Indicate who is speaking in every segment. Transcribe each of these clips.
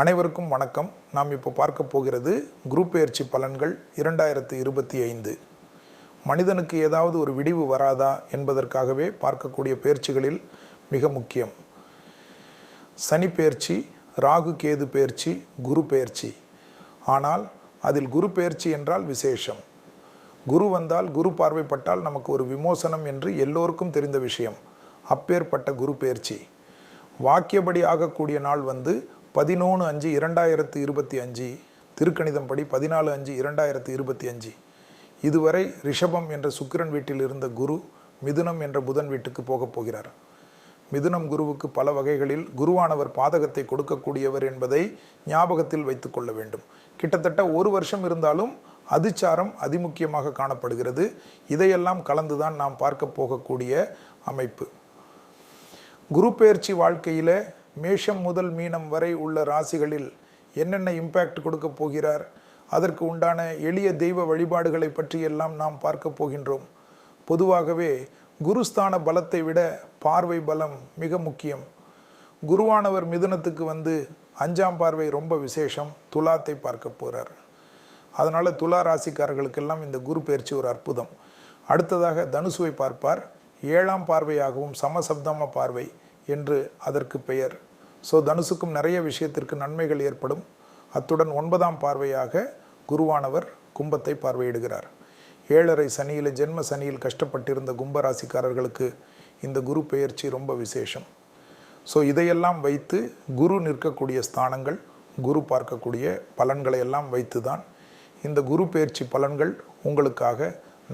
Speaker 1: அனைவருக்கும் வணக்கம். நாம் இப்போ பார்க்க போகிறது குரூப் பயிற்சி பலன்கள் இரண்டாயிரத்து இருபத்தி ஐந்து. மனிதனுக்கு ஏதாவது ஒரு விடிவு வராதா என்பதற்காகவே பார்க்கக்கூடிய பயிற்சிகளில் மிக முக்கியம். சனி பயிற்சி ராகு கேது பெயர்ச்சி குரு பெயர்ச்சி ஆனால் அதில் குரு பெயர்ச்சி என்றால் விசேஷம். குரு வந்தால் குரு பார்வைப்பட்டால் நமக்கு ஒரு விமோசனம் என்று எல்லோருக்கும் தெரிந்த விஷயம். அப்பேற்பட்ட குரு பெயர்ச்சி வாக்கியபடி ஆகக்கூடிய நாள் வந்து பதினொன்று அஞ்சு இரண்டாயிரத்து இருபத்தி அஞ்சு திருக்கணிதம் படி பதினாலு அஞ்சு இரண்டாயிரத்து இருபத்தி அஞ்சு. இதுவரை ரிஷபம் என்ற சுக்கிரன் வீட்டில் இருந்த குரு மிதுனம் என்ற புதன் வீட்டுக்கு போகப் போகிறார். மிதுனம் குருவுக்கு பல வகைகளில் குருவானவர் பாதகத்தை கொடுக்கக்கூடியவர் என்பதை ஞாபகத்தில் வைத்து கொள்ள வேண்டும். கிட்டத்தட்ட ஒரு வருஷம் இருந்தாலும் அதிச்சாரம் அதிமுக்கியமாக காணப்படுகிறது. இதையெல்லாம் கலந்துதான் நாம் பார்க்க போகக்கூடிய அமைப்பு. குரு பெயர்ச்சி வாழ்க்கையில் மேஷம் முதல் மீனம் வரை உள்ள ராசிகளில் என்னென்ன இம்பேக்ட் கொடுக்க போகிறார்? அதற்கு உண்டான எளிய தெய்வ வழிபாடுகளை பற்றியெல்லாம் நாம் பார்க்க போகின்றோம். பொதுவாகவே குருஸ்தான பலத்தை விட பார்வை பலம் மிக முக்கியம். குருவானவர் மிதுனத்துக்கு வந்து அஞ்சாம் பார்வை ரொம்ப விசேஷம் துலாத்தை பார்க்க போகிறார் அதனால் துலா ராசிக்காரர்களுக்கெல்லாம் இந்த குரு பயிற்சி ஒரு அற்புதம். அடுத்ததாக தனுசுவை பார்ப்பார். ஏழாம் பார்வையாகவும் சமசப்தம பார்வை. என்று அதற்கு பெயர். ஸோ தனுசுக்கும் நிறைய விஷயத்திற்கு நன்மைகள் ஏற்படும். அத்துடன் ஒன்பதாம் பார்வையாக குருவானவர் கும்பத்தை பார்வையிடுகிறார். ஏழரை சனியில் ஜென்ம சனியில் கஷ்டப்பட்டிருந்த கும்பராசிக்காரர்களுக்கு இந்த குரு பெயர்ச்சி ரொம்ப விசேஷம். ஸோ இதையெல்லாம் வைத்து குரு நிற்கக்கூடிய ஸ்தானங்கள் குரு பார்க்கக்கூடிய பலன்களை எல்லாம் வைத்து தான் இந்த குரு பெயர்ச்சி பலன்கள் உங்களுக்காக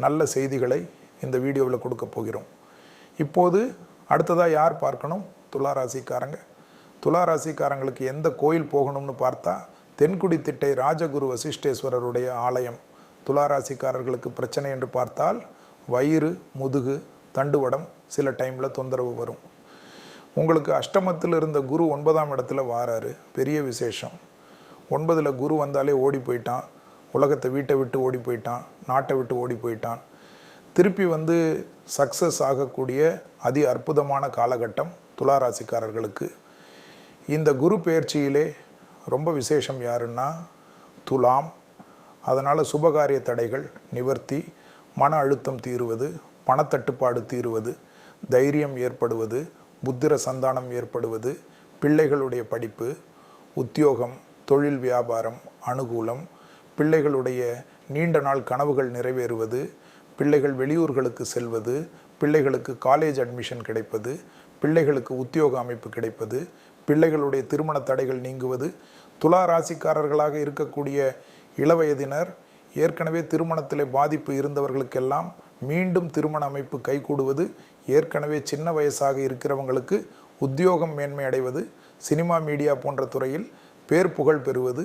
Speaker 1: நல்ல செய்திகளை இந்த வீடியோவில் கொடுக்க போகிறோம். இப்போது அடுத்ததாக யார் பார்க்கணும்? துளாராசிக்காரங்க. துளாராசிக்காரங்களுக்கு எந்த கோயில் போகணும்னு பார்த்தா தென்குடி திட்டை ராஜகுரு வசிஷ்டேஸ்வரருடைய ஆலயம். துளாராசிக்காரர்களுக்கு பிரச்சனை என்று பார்த்தால் வயிறு முதுகு தண்டுவடம் சில டைமில் தொந்தரவு வரும். உங்களுக்கு அஷ்டமத்தில் இருந்த குரு ஒன்பதாம் இடத்துல வாராரு. பெரிய விசேஷம். ஒன்பதில் குரு வந்தாலே ஓடி போயிட்டான். உலகத்தை வீட்டை விட்டு ஓடி போயிட்டான். நாட்டை விட்டு ஓடி போயிட்டான். திருப்பி வந்து சக்ஸஸ் ஆகக்கூடிய அதி அற்புதமான காலகட்டம் துளாராசிக்காரர்களுக்கு. இந்த குரு பெயர்ச்சியிலே ரொம்ப விசேஷம் யாருன்னா துலாம். அதனால் சுபகாரிய தடைகள் நிவர்த்தி மன அழுத்தம் தீருவது பணத்தட்டுப்பாடு தீருவது தைரியம் ஏற்படுவது புத்திர சந்தானம் ஏற்படுவது பிள்ளைகளுடைய படிப்பு உத்தியோகம் தொழில் வியாபாரம் அனுகூலம் பிள்ளைகளுடைய நீண்ட நாள் கனவுகள் நிறைவேறுவது பிள்ளைகள் வெளியூர்களுக்கு செல்வது பிள்ளைகளுக்கு காலேஜ் அட்மிஷன் கிடைப்பது பிள்ளைகளுக்கு உத்தியோக அமைப்பு கிடைப்பது பிள்ளைகளுடைய திருமண தடைகள் நீங்குவது துலா ராசிக்காரர்களாக இருக்கக்கூடிய இளவயதினர் ஏற்கனவே திருமணத்திலே பாதிப்பு இருந்தவர்களுக்கெல்லாம் மீண்டும் திருமண அமைப்பு கைகூடுவது ஏற்கனவே சின்ன வயசாக இருக்கிறவங்களுக்கு உத்தியோகம் மேன்மை அடைவது சினிமா மீடியா போன்ற துறையில் பேர் புகழ் பெறுவது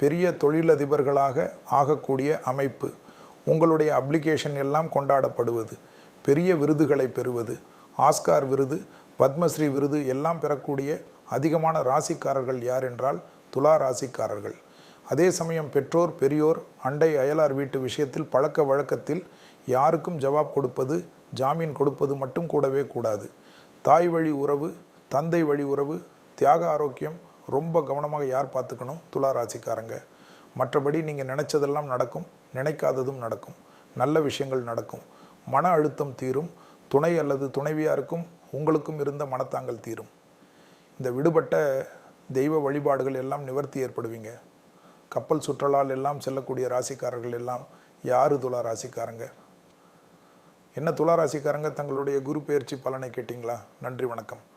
Speaker 1: பெரிய தொழிலதிபர்களாக ஆகக்கூடிய அமைப்பு. உங்களுடைய அப்ளிகேஷன் எல்லாம் கொண்டாடப்படுவது பெரிய விருதுகளை பெறுவது ஆஸ்கார் விருது பத்மஸ்ரீ விருது எல்லாம் பெறக்கூடிய அதிகமான ராசிக்காரர்கள் யார் என்றால் துலா ராசிக்காரர்கள். அதே சமயம் பெற்றோர் பெரியோர் அண்டை அயலார் வீட்டு விஷயத்தில் பழக்க வழக்கத்தில் யாருக்கும் ஜவாப் கொடுப்பது ஜாமீன் கொடுப்பது மட்டும் கூடவே கூடாது. தாய் வழி உறவு தந்தை வழி உறவு தியாக ஆரோக்கியம் ரொம்ப கவனமாக யார் பார்த்துக்கணும்? துலா ராசிக்காரங்க. மற்றபடி நீங்கள் நினச்சதெல்லாம் நடக்கும் நினைக்காததும் நடக்கும் நல்ல விஷயங்கள் நடக்கும். மன அழுத்தம் தீரும் துணை அல்லது துணைவியாருக்கும் உங்களுக்கும் இருந்த மனத்தாங்கல் தீரும். இந்த விடுபட்ட தெய்வ வழிபாடுகள் எல்லாம் நிவர்த்தி ஏற்படுவீங்க. கப்பல் சுற்றலால் எல்லாம் செல்லக்கூடிய ராசிக்காரர்கள் எல்லாம் யாரு துலா ராசிக்காரங்க? என்ன துலா ராசிக்காரங்க? தங்களுடைய குரு பெயர்ச்சி பலனை கேட்டிங்களா? நன்றி வணக்கம்.